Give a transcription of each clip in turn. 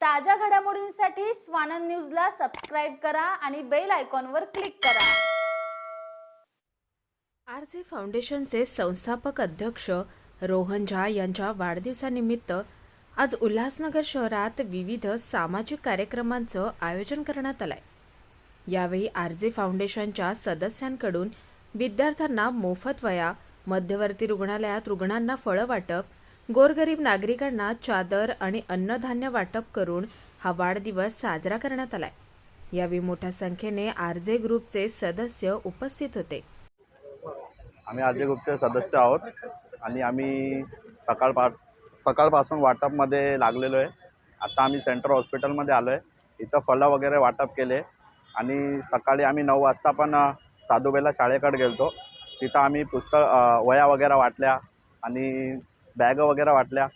ताज्या घडामोडींसाठी स्वानंद न्यूजला सबस्क्राईब करा आणि बेल आयकॉनवर क्लिक करा. आर जे फाउंडेशनचे संस्थापक अध्यक्ष रोहन झा यांच्या वाढदिवसानिमित्त आज उल्हासनगर शहरात विविध सामाजिक कार्यक्रमांचं आयोजन करण्यात आलंय. यावेळी आर जे फाउंडेशनच्या सदस्यांकडून विद्यार्थ्यांना मोफत वया मध्यवर्ती रुग्णालयात रुग्णांना फळं वाटप गोरगरीब नागरिकांना चादर आणि अन्नधान्य वाटप करून हा वाढदिवस साजरा करण्यात आलाय. यावेळी मोठ्या संख्येने आर जे ग्रुपचे सदस्य उपस्थित होते. आम्ही आरजे ग्रुपचे सदस्य आहोत आणि आम्ही सकाळ पा सकाळपासून वाटपमध्ये लागलेलो आहे. आता आम्ही सेंट्रल हॉस्पिटलमध्ये आलो आहे. इथं फळं वगैरे वाटप केले आणि सकाळी आम्ही नऊ वाजता पण साधुबेला शाळेकडे गेलतो. तिथं आम्ही पुस्तक वया वह्या वगैरे वाटल्या आणि बॅग वगैरे वाटल्या.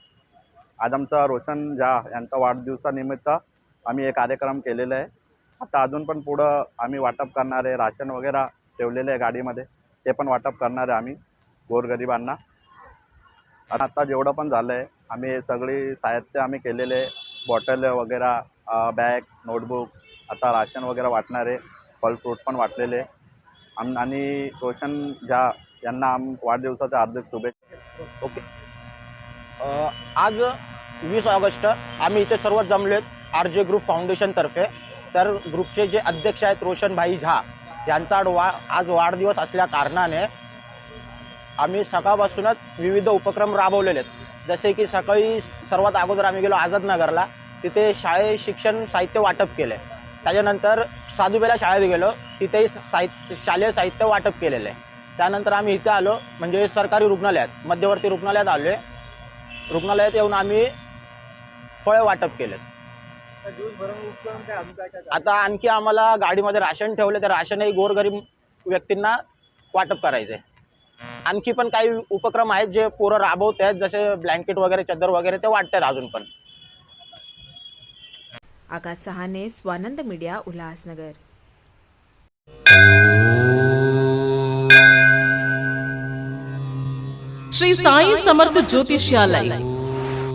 आज आमचा रोशन झा यांचा वाढदिवसानिमित्त आम्ही हे कार्यक्रम केलेला आहे. आता अजून पण पुढं आम्ही वाटप करणार आहे. राशन वगैरे ठेवलेलं आहे गाडीमध्ये. ते पण वाटप करणार आहे आम्ही गोरगरिबांना. आणि आता जेवढं पण झालं आहे आम्ही सगळी साहित्य आम्ही केलेले आहे. बॉटल वगैरे बॅग नोटबुक आता राशन वगैरे वाटणार आहे. फल फ्रूट पण वाटलेले आम आणि रोशन झा यांना आम वाढदिवसाच्या हार्दिक शुभेच्छा. ओके. आज वीस ऑगस्ट आम्ही इथे सर्व जमलेत. आर जे ग्रुप फाउंडेशनतर्फे तर ग्रुपचे जे अध्यक्ष आहेत रोशनभाई झा यांचा वा आज वाढदिवस असल्या कारणाने आम्ही सकाळपासूनच विविध उपक्रम राबवलेले आहेत जसे की सकाळी सर्वात अगोदर आम्ही गेलो आझादनगरला. तिथे शाळे शिक्षण साहित्य वाटप केले. त्याच्यानंतर साधुबेला शाळेत गेलो. तिथेही साहित्य शालेय साहित्य वाटप केलेलं. आहे त्यानंतर आम्ही इथे आलो. म्हणजे सरकारी रुग्णालयात मध्यवर्ती रुग्णालयात आलो आहे रुग्णालयात येऊन आम्ही फळे वाटप केलेत. आता आणखी आम्हाला गाडीमध्ये राशन ठेवले तर राशनही गोरगरीब व्यक्तींना वाटप करायचे आणखी पण काही उपक्रम आहेत जे पोरं राबवत आहेत जसे ब्लँकेट वगैरे चद्दर वगैरे ते वाटतात अजून पण. Akash Sahane Swanand media Ulhasnagar. Shri Sai Samarth Jyotishalay.